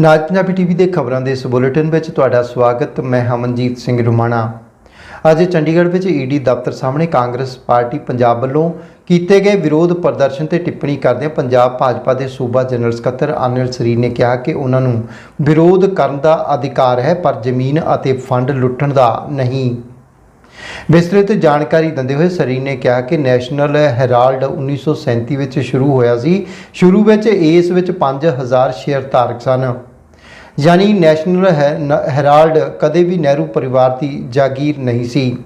ਨਾਜ Punjabi TV ਦੇ ਖਬਰਾਂ ਦੇ ਇਸ ਬੁਲੇਟਿਨ ਵਿੱਚ ਤੁਹਾਡਾ ਸਵਾਗਤ। ਮੈਂ ਹਮਨਜੀਤ ਸਿੰਘ ਰੁਮਾਣਾ। ਅੱਜ ਚੰਡੀਗੜ੍ਹ ਵਿੱਚ ਈਡੀ ਦਫ਼ਤਰ ਸਾਹਮਣੇ ਕਾਂਗਰਸ ਪਾਰਟੀ ਪੰਜਾਬ ਵੱਲੋਂ ਕੀਤੇ ਗਏ ਵਿਰੋਧ ਪ੍ਰਦਰਸ਼ਨ ਤੇ ਟਿੱਪਣੀ ਕਰਦਿਆਂ ਪੰਜਾਬ ਭਾਜਪਾ ਦੇ ਸੂਬਾ ਜਨਰਲ ਸਕੱਤਰ ਅਨਿਲ ਸਰੀਨ ਨੇ ਕਿਹਾ ਕਿ ਉਹਨਾਂ ਨੂੰ ਵਿਰੋਧ ਕਰਨ ਦਾ ਅਧਿਕਾਰ ਹੈ, ਪਰ ਜ਼ਮੀਨ ਅਤੇ ਫੰਡ ਲੁੱਟਣ ਦਾ ਨਹੀਂ। ਵਿਸਤ੍ਰਿਤ ਜਾਣਕਾਰੀ ਦਿੰਦੇ ਹੋਏ ਸਰੀਨ ਨੇ ਕਿਹਾ ਕਿ ਨੈਸ਼ਨਲ ਹੈਰਾਲਡ 1937 ਵਿੱਚ ਸ਼ੁਰੂ ਹੋਇਆ ਸੀ। ਸ਼ੁਰੂ ਵਿੱਚ ਇਸ ਵਿੱਚ 5000 ਸ਼ੇਅਰ ਧਾਰਕ ਸਨ। ਯਾਨੀ ਨੈਸ਼ਨਲ ਹੈ- ਨ- ਹੈਰਾਲਡ ਕਦੇ ਵੀ ਨਹਿਰੂ ਪਰਿਵਾਰ ਦੀ ਜਾਗੀਰ ਨਹੀਂ ਸੀ।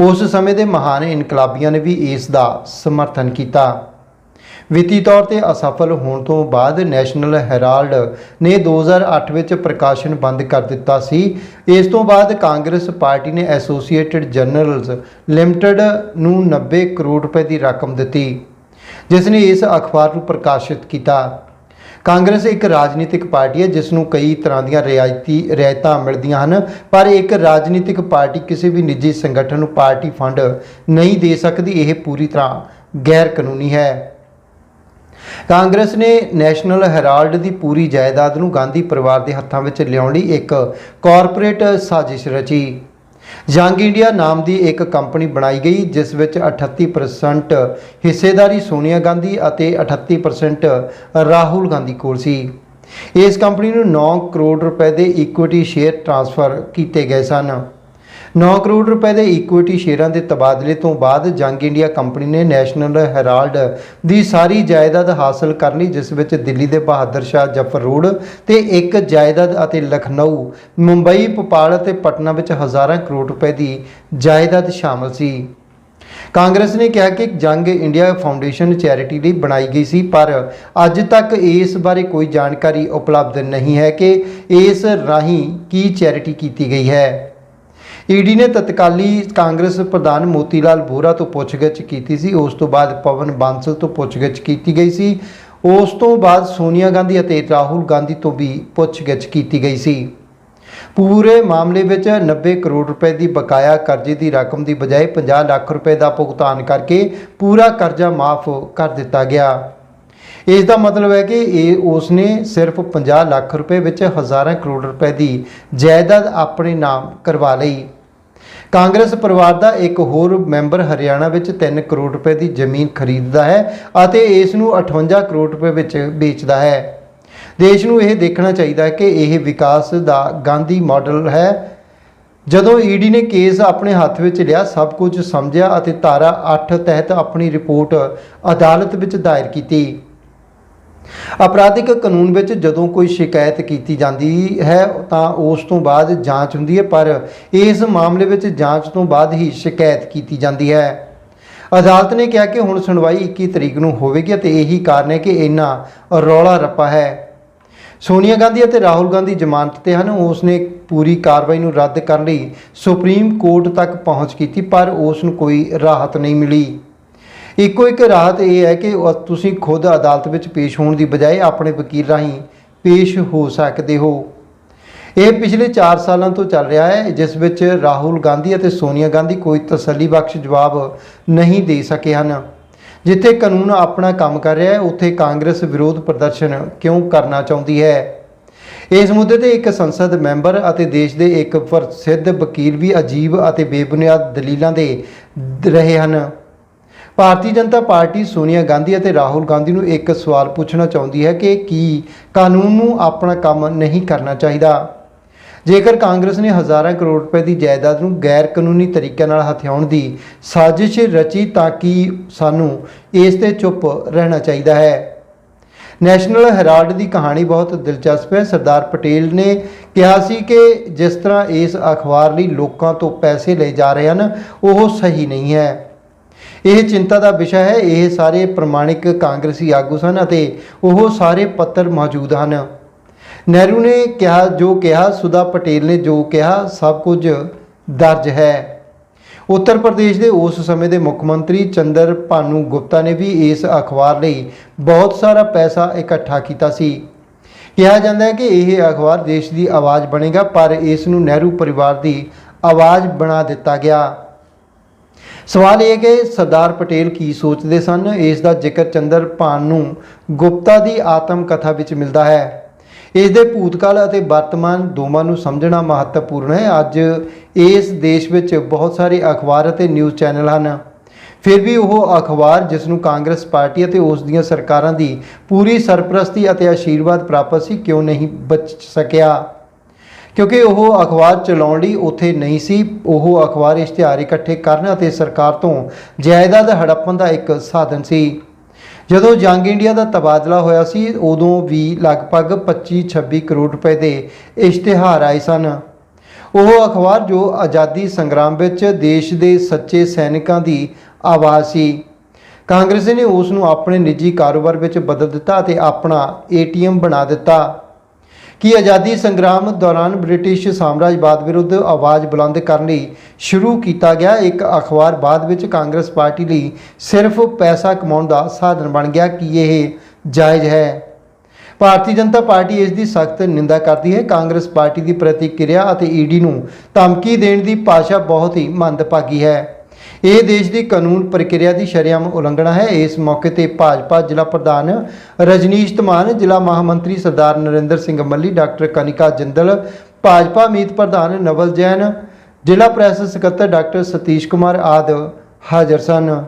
ਉਸ ਸਮੇਂ ਦੇ ਮਹਾਨ ਇਨਕਲਾਬੀਆਂ ਨੇ ਵੀ ਇਸ ਦਾ ਸਮਰਥਨ ਕੀਤਾ। ਵਿੱਤੀ ਤੌਰ ਤੇ ਅਸਫਲ ਹੋਣ ਤੋਂ ਬਾਅਦ ਨੈਸ਼ਨਲ ਹੈਰਾਲਡ ਨੇ 2008 ਵਿੱਚ ਪ੍ਰਕਾਸ਼ਨ ਬੰਦ ਕਰ ਦਿੱਤਾ ਸੀ। ਇਸ ਤੋਂ ਬਾਅਦ ਕਾਂਗਰਸ ਪਾਰਟੀ ਨੇ ਐਸੋਸੀਏਟਿਡ ਜਰਨਲਸ ਲਿਮਟਿਡ ਨੂੰ 90 ਕਰੋੜ ਰੁਪਏ ਦੀ ਰਕਮ ਦਿੱਤੀ, ਜਿਸ ਨੇ ਇਸ ਅਖਬਾਰ ਨੂੰ ਪ੍ਰਕਾਸ਼ਿਤ ਕੀਤਾ। ਕਾਂਗਰਸ ਇੱਕ ਰਾਜਨੀਤਿਕ ਪਾਰਟੀ ਹੈ, ਜਿਸ ਨੂੰ ਕਈ ਤਰ੍ਹਾਂ ਦੀਆਂ ਰਿਆਇਤੀ ਰਿਆਇਤਾਂ ਮਿਲਦੀਆਂ ਹਨ, ਪਰ ਇੱਕ ਰਾਜਨੀਤਿਕ ਪਾਰਟੀ ਕਿਸੇ ਵੀ ਨਿੱਜੀ ਸੰਗਠਨ ਨੂੰ ਪਾਰਟੀ ਫੰਡ ਨਹੀਂ ਦੇ ਸਕਦੀ, ਇਹ ਪੂਰੀ ਤਰ੍ਹਾਂ ਗੈਰ ਕਾਨੂੰਨੀ ਹੈ। ਕਾਂਗਰਸ ਨੇ ਨੈਸ਼ਨਲ ਹੈਰਾਲਡ ਦੀ ਪੂਰੀ ਜਾਇਦਾਦ ਨੂੰ ਗਾਂਧੀ ਪਰਿਵਾਰ ਦੇ ਹੱਥਾਂ ਵਿੱਚ ਲਿਆਉਣ ਲਈ ਇੱਕ ਕਾਰਪੋਰੇਟ ਸਾਜ਼ਿਸ਼ ਰਚੀ। ਯੰਗ ਇੰਡੀਆ ਨਾਮ ਦੀ ਇੱਕ ਕੰਪਨੀ ਬਣਾਈ ਗਈ, ਜਿਸ ਵਿੱਚ 38% ਹਿੱਸੇਦਾਰੀ ਸੋਨੀਆ ਗਾਂਧੀ ਅਤੇ 38% ਰਾਹੁਲ ਗਾਂਧੀ ਕੋਲ ਸੀ। ਇਸ ਕੰਪਨੀ ਨੂੰ 9 ਕਰੋੜ ਰੁਪਏ ਦੇ ਇਕੁਇਟੀ ਸ਼ੇਅਰ ਟ੍ਰਾਂਸਫਰ ਕੀਤੇ ਗਏ ਸਨ। 9 ਕਰੋੜ ਰੁਪਏ ਦੇ ਇਕੁਇਟੀ ਸ਼ੇਅਰਾਂ ਦੇ ਤਬਾਦਲੇ ਤੋਂ ਬਾਅਦ ਜੰਗ ਇੰਡੀਆ ਕੰਪਨੀ ਨੇ ਨੈਸ਼ਨਲ ਹੈਰਾਲਡ ਦੀ ਸਾਰੀ ਜਾਇਦਾਦ ਹਾਸਲ ਕਰ ਲਈ, ਜਿਸ ਵਿੱਚ ਦਿੱਲੀ ਦੇ ਬਹਾਦਰ ਸ਼ਾਹ ਜ਼ਫਰ ਰੋਡ ਤੇ ਇੱਕ ਜਾਇਦਾਦ ਅਤੇ ਲਖਨਊ, ਮੁੰਬਈ, ਭੋਪਾਲ ਅਤੇ ਪਟਨਾ ਵਿੱਚ ਹਜ਼ਾਰਾਂ ਕਰੋੜ ਰੁਪਏ ਦੀ ਜਾਇਦਾਦ ਸ਼ਾਮਲ ਸੀ। ਕਾਂਗਰਸ ਨੇ ਕਿਹਾ ਕਿ ਜੰਗ ਇੰਡੀਆ ਫਾਊਂਡੇਸ਼ਨ ਚੈਰਿਟੀ ਲਈ ਬਣਾਈ ਗਈ ਸੀ, ਪਰ ਅੱਜ ਤੱਕ ਇਸ ਬਾਰੇ ਕੋਈ ਜਾਣਕਾਰੀ ਉਪਲਬਧ ਨਹੀਂ ਹੈ ਕਿ ਇਸ ਰਾਹੀਂ ਕੀ ਚੈਰਿਟੀ ਕੀਤੀ ਗਈ ਹੈ। ਈਡੀ ਨੇ ਤਤਕਾਲੀ ਕਾਂਗਰਸ ਪ੍ਰਧਾਨ ਮੋਤੀਲਾਲ ਵੋਰਾ ਤੋਂ ਪੁੱਛਗਿੱਛ ਕੀਤੀ ਸੀ। ਉਸ ਤੋਂ ਬਾਅਦ ਪਵਨ ਬਾਂਸਲ ਤੋਂ ਪੁੱਛਗਿੱਛ ਕੀਤੀ ਗਈ ਸੀ। ਉਸ ਤੋਂ ਬਾਅਦ ਸੋਨੀਆ ਗਾਂਧੀ ਅਤੇ ਰਾਹੁਲ ਗਾਂਧੀ ਤੋਂ ਵੀ ਪੁੱਛਗਿੱਛ ਕੀਤੀ ਗਈ ਸੀ। ਪੂਰੇ ਮਾਮਲੇ ਵਿੱਚ 90 ਕਰੋੜ ਰੁਪਏ ਦੀ ਬਕਾਇਆ ਕਰਜ਼ੇ ਦੀ ਰਕਮ ਦੀ ਬਜਾਏ 50 ਲੱਖ ਰੁਪਏ ਦਾ ਭੁਗਤਾਨ ਕਰਕੇ ਪੂਰਾ ਕਰਜ਼ਾ ਮਾਫ ਕਰ ਦਿੱਤਾ ਗਿਆ। ਇਸ ਦਾ ਮਤਲਬ ਹੈ ਕਿ ਇਹ ਉਸਨੇ ਸਿਰਫ 50 ਲੱਖ ਰੁਪਏ ਵਿੱਚ ਹਜ਼ਾਰਾਂ ਕਰੋੜ ਰੁਪਏ ਦੀ ਜਾਇਦਾਦ ਆਪਣੇ ਨਾਮ ਕਰਵਾ ਲਈ। ਕਾਂਗਰਸ ਪਰਿਵਾਰ ਦਾ ਇੱਕ ਹੋਰ ਮੈਂਬਰ ਹਰਿਆਣਾ ਵਿੱਚ 3 ਕਰੋੜ ਰੁਪਏ ਦੀ ਜ਼ਮੀਨ ਖਰੀਦਦਾ ਹੈ ਅਤੇ ਇਸ ਨੂੰ 58 ਕਰੋੜ ਰੁਪਏ ਵਿੱਚ ਵੇਚਦਾ ਹੈ। ਦੇਸ਼ ਨੂੰ ਇਹ ਦੇਖਣਾ ਚਾਹੀਦਾ ਹੈ ਕਿ ਇਹ ਵਿਕਾਸ ਦਾ ਗਾਂਧੀ ਮਾਡਲ ਹੈ। ਜਦੋਂ ਈਡੀ ਨੇ ਕੇਸ ਆਪਣੇ ਹੱਥ ਵਿੱਚ ਲਿਆ, ਸਭ ਕੁਝ ਸਮਝਿਆ ਅਤੇ ਧਾਰਾ 8 ਤਹਿਤ ਆਪਣੀ ਰਿਪੋਰਟ ਅਦਾਲਤ ਵਿੱਚ ਦਾਇਰ ਕੀਤੀ। ਅਪਰਾਧਿਕ ਕਾਨੂੰਨ ਵਿੱਚ ਜਦੋਂ ਕੋਈ ਸ਼ਿਕਾਇਤ ਕੀਤੀ ਜਾਂਦੀ ਹੈ, ਤਾਂ ਉਸ ਤੋਂ ਬਾਅਦ ਜਾਂਚ ਹੁੰਦੀ ਹੈ, ਪਰ ਇਸ ਮਾਮਲੇ ਵਿੱਚ ਜਾਂਚ ਤੋਂ ਬਾਅਦ ਹੀ ਸ਼ਿਕਾਇਤ ਕੀਤੀ ਜਾਂਦੀ ਹੈ। ਅਦਾਲਤ ਨੇ ਕਿਹਾ ਕਿ ਹੁਣ ਸੁਣਵਾਈ 21 ਤਰੀਕ ਨੂੰ ਹੋਵੇਗੀ ਅਤੇ ਇਹੀ ਕਾਰਨ ਹੈ ਕਿ ਇੰਨਾ ਰੌਲਾ ਰੱਪਾ ਹੈ। ਸੋਨੀਆ ਗਾਂਧੀ ਅਤੇ ਰਾਹੁਲ ਗਾਂਧੀ ਜ਼ਮਾਨਤ ਤੇ ਹਨ। ਉਸ ਨੇ ਪੂਰੀ ਕਾਰਵਾਈ ਨੂੰ ਰੱਦ ਕਰਨ ਲਈ ਸੁਪਰੀਮ ਕੋਰਟ ਤੱਕ ਪਹੁੰਚ ਕੀਤੀ, ਪਰ ਉਸ ਨੂੰ ਕੋਈ ਰਾਹਤ ਨਹੀਂ ਮਿਲੀ। ਇੱਕੋ ਇੱਕ ਰਾਹਤ ਇਹ ਹੈ ਕਿ ਤੁਸੀਂ ਖੁਦ ਅਦਾਲਤ ਵਿੱਚ ਪੇਸ਼ ਹੋਣ ਦੀ ਬਜਾਏ ਆਪਣੇ ਵਕੀਲ ਰਾਹੀਂ ਪੇਸ਼ ਹੋ ਸਕਦੇ ਹੋ। ਇਹ ਪਿਛਲੇ 4 ਸਾਲਾਂ ਤੋਂ ਚੱਲ ਰਿਹਾ ਹੈ, ਜਿਸ ਵਿੱਚ ਰਾਹੁਲ ਗਾਂਧੀ ਅਤੇ ਸੋਨੀਆ ਗਾਂਧੀ ਕੋਈ ਤਸੱਲੀਬਖਸ਼ ਜਵਾਬ ਨਹੀਂ ਦੇ ਸਕੇ ਹਨ। ਜਿੱਥੇ ਕਾਨੂੰਨ ਆਪਣਾ ਕੰਮ ਕਰ ਰਿਹਾ ਹੈ, ਉੱਥੇ ਕਾਂਗਰਸ ਵਿਰੋਧ ਪ੍ਰਦਰਸ਼ਨ ਕਿਉਂ ਕਰਨਾ ਚਾਹੁੰਦੀ ਹੈ? ਇਸ ਮੁੱਦੇ ਤੇ ਇੱਕ ਸੰਸਦ ਮੈਂਬਰ ਅਤੇ ਦੇਸ਼ ਦੇ ਇੱਕ ਪ੍ਰਸਿੱਧ ਵਕੀਲ ਵੀ ਅਜੀਬ ਅਤੇ ਬੇਬੁਨਿਆਦ ਦਲੀਲਾਂ ਦੇ ਰਹੇ ਹਨ। ਭਾਰਤੀ ਜਨਤਾ ਪਾਰਟੀ ਸੋਨੀਆ ਗਾਂਧੀ ਅਤੇ ਰਾਹੁਲ ਗਾਂਧੀ ਨੂੰ ਇੱਕ ਸਵਾਲ ਪੁੱਛਣਾ ਚਾਹੁੰਦੀ ਹੈ ਕਿ ਕੀ ਕਾਨੂੰਨ ਨੂੰ ਆਪਣਾ ਕੰਮ ਨਹੀਂ ਕਰਨਾ ਚਾਹੀਦਾ? ਜੇਕਰ ਕਾਂਗਰਸ ਨੇ ਹਜ਼ਾਰਾਂ ਕਰੋੜ ਰੁਪਏ ਦੀ ਜਾਇਦਾਦ ਨੂੰ ਗੈਰ ਕਾਨੂੰਨੀ ਤਰੀਕੇ ਨਾਲ ਹਥਿਆਉਣ ਦੀ ਸਾਜ਼ਿਸ਼ ਰਚੀ ਤਾਂ ਕਿ ਸਾਨੂੰ ਇਸ ਤੇ ਚੁੱਪ ਰਹਿਣਾ ਚਾਹੀਦਾ ਹੈ? ਨੈਸ਼ਨਲ ਹੈਰਾਲਡ ਦੀ ਕਹਾਣੀ ਬਹੁਤ ਦਿਲਚਸਪ ਹੈ। ਸਰਦਾਰ ਪਟੇਲ ਨੇ ਕਿਹਾ ਸੀ ਕਿ ਜਿਸ ਤਰ੍ਹਾਂ ਇਸ ਅਖਬਾਰ ਲਈ ਲੋਕਾਂ ਤੋਂ ਪੈਸੇ ਲਏ ਜਾ ਰਹੇ ਹਨ, ਉਹ ਸਹੀ ਨਹੀਂ ਹੈ। ਇਹ ਚਿੰਤਾ ਦਾ ਵਿਸ਼ਾ ਹੈ, ਇਹ ਸਾਰੇ ਪ੍ਰਮਾਣਿਕ ਕਾਂਗਰਸੀ ਆਗੂ ਸਨ ਅਤੇ ਉਹ ਸਾਰੇ ਪੱਤਰ ਮੌਜੂਦ ਹਨ। ਨਹਿਰੂ ਨੇ ਕਿਹਾ, ਜੋ ਕਿਹਾ ਸੁਦਾ ਪਟੇਲ ਨੇ ਜੋ ਕਿਹਾ, ਸਭ ਕੁਝ ਦਰਜ ਹੈ। ਉੱਤਰ ਪ੍ਰਦੇਸ਼ ਦੇ ਉਸ ਸਮੇਂ ਦੇ ਮੁੱਖ ਮੰਤਰੀ ਚੰਦਰ ਭਾਨੂ ਗੁਪਤਾ ਨੇ ਵੀ ਇਸ ਅਖਬਾਰ ਲਈ ਬਹੁਤ ਸਾਰਾ ਪੈਸਾ ਇਕੱਠਾ ਕੀਤਾ ਸੀ। ਕਿਹਾ ਜਾਂਦਾ ਹੈ ਕਿ ਇਹ ਅਖਬਾਰ ਦੇਸ਼ ਦੀ ਆਵਾਜ਼ ਬਣੇਗਾ, ਪਰ ਇਸ ਨੂੰ ਨਹਿਰੂ ਪਰਿਵਾਰ ਦੀ ਆਵਾਜ਼ ਬਣਾ ਦਿੱਤਾ ਗਿਆ। ਸਵਾਲ ਇਹ ਕਿ ਸਰਦਾਰ ਪਟੇਲ ਕੀ ਸੋਚਦੇ ਸਨ? ਇਸ ਦਾ ਜ਼ਿਕਰ ਚੰਦਰ ਭਾਨ ਨੂੰ ਗੁਪਤਾ ਦੀ ਆਤਮ ਕਥਾ ਵਿੱਚ ਮਿਲਦਾ ਹੈ। ਇਸ ਦੇ ਭੂਤਕਾਲ ਅਤੇ ਵਰਤਮਾਨ ਦੋਵਾਂ ਨੂੰ ਸਮਝਣਾ ਮਹੱਤਵਪੂਰਨ ਹੈ। ਅੱਜ ਇਸ ਦੇਸ਼ ਵਿੱਚ ਬਹੁਤ ਸਾਰੇ ਅਖਬਾਰ ਅਤੇ ਨਿਊਜ਼ ਚੈਨਲ ਹਨ। ਫਿਰ ਵੀ ਉਹ ਅਖਬਾਰ ਜਿਸ ਨੂੰ ਕਾਂਗਰਸ ਪਾਰਟੀ ਅਤੇ ਉਸ ਦੀਆਂ ਸਰਕਾਰਾਂ ਦੀ ਪੂਰੀ ਸਰਪ੍ਰਸਤੀ ਅਤੇ ਆਸ਼ੀਰਵਾਦ ਪ੍ਰਾਪਤ ਸੀ, ਕਿਉਂ ਨਹੀਂ ਬਚ ਸਕਿਆ? ਕਿਉਂਕਿ ਉਹ ਅਖਬਾਰ ਚਲਾਉਣ ਲਈ ਉੱਥੇ ਨਹੀਂ ਸੀ, ਉਹ ਅਖਬਾਰ ਇਸ਼ਤਿਹਾਰ ਇਕੱਠੇ ਕਰਨ ਅਤੇ ਸਰਕਾਰ ਤੋਂ ਜਾਇਦਾਦ ਹੜੱਪਣ ਦਾ ਇੱਕ ਸਾਧਨ ਸੀ। ਜਦੋਂ ਜੰਗ ਇੰਡੀਆ ਦਾ ਤਬਾਦਲਾ ਹੋਇਆ ਸੀ, ਉਦੋਂ ਵੀ ਲਗਭਗ 25-26 ਕਰੋੜ ਰੁਪਏ ਦੇ ਇਸ਼ਤਿਹਾਰ ਆਏ ਸਨ। ਉਹ ਅਖਬਾਰ ਜੋ ਆਜ਼ਾਦੀ ਸੰਗਰਾਮ ਵਿੱਚ ਦੇਸ਼ ਦੇ ਸੱਚੇ ਸੈਨਿਕਾਂ ਦੀ ਆਵਾਜ਼ ਸੀ। ਕਾਂਗਰਸ ਨੇ ਉਸ ਨੂੰ ਆਪਣੇ ਨਿੱਜੀ ਕਾਰੋਬਾਰ ਵਿੱਚ ਬਦਲ ਦਿੱਤਾ ਅਤੇ ਆਪਣਾ ਏਟੀਐਮ ਬਣਾ ਦਿੱਤਾ। ਕਿ ਆਜ਼ਾਦੀ ਸੰਗਰਾਮ ਦੌਰਾਨ ਬ੍ਰਿਟਿਸ਼ ਸਾਮਰਾਜਵਾਦ ਵਿਰੁੱਧ ਆਵਾਜ਼ ਬੁਲੰਦ ਕਰਨ ਲਈ ਸ਼ੁਰੂ ਕੀਤਾ ਗਿਆ ਇੱਕ ਅਖਬਾਰ ਬਾਅਦ ਵਿੱਚ ਕਾਂਗਰਸ ਪਾਰਟੀ ਲਈ ਸਿਰਫ ਪੈਸਾ ਕਮਾਉਣ ਦਾ ਸਾਧਨ ਬਣ ਗਿਆ ਕਿ ਇਹ ਜਾਇਜ਼ ਹੈ। ਭਾਰਤੀ ਜਨਤਾ ਪਾਰਟੀ ਇਸ ਦੀ ਸਖਤ ਨਿੰਦਾ ਕਰਦੀ ਹੈ। ਕਾਂਗਰਸ ਪਾਰਟੀ ਦੀ ਪ੍ਰਤੀਕਿਰਿਆ ਅਤੇ ਈਡੀ ਨੂੰ ਧਮਕੀ ਦੇਣ ਦੀ ਭਾਸ਼ਾ ਬਹੁਤ ਹੀ ਮੰਦਭਾਗੀ ਹੈ। ਇਹ ਦੇਸ਼ ਦੀ ਕਾਨੂੰਨ ਪ੍ਰਕਿਰਿਆ ਦੀ ਸ਼ਰੇਆਮ ਉਲੰਘਣਾ ਹੈ। ਇਸ ਮੌਕੇ ਤੇ ਭਾਜਪਾ ਜ਼ਿਲ੍ਹਾ ਪ੍ਰਧਾਨ ਰਜਨੀਸ਼ ਧਮਾਨ, ਜ਼ਿਲ੍ਹਾ ਮਹਾਮੰਤਰੀ ਸਰਦਾਰ ਨਰਿੰਦਰ ਸਿੰਘ ਮੱਲੀ, ਡਾਕਟਰ ਕਨਿਕਾ ਜਿੰਦਲ, ਭਾਜਪਾ ਮੀਤ ਪ੍ਰਧਾਨ ਨਵਲ ਜੈਨ, ਜ਼ਿਲ੍ਹਾ ਪ੍ਰੈਸ ਸਕੱਤਰ ਡਾਕਟਰ ਸਤੀਸ਼ ਕੁਮਾਰ ਆਦਿ ਹਾਜ਼ਰ ਸਨ।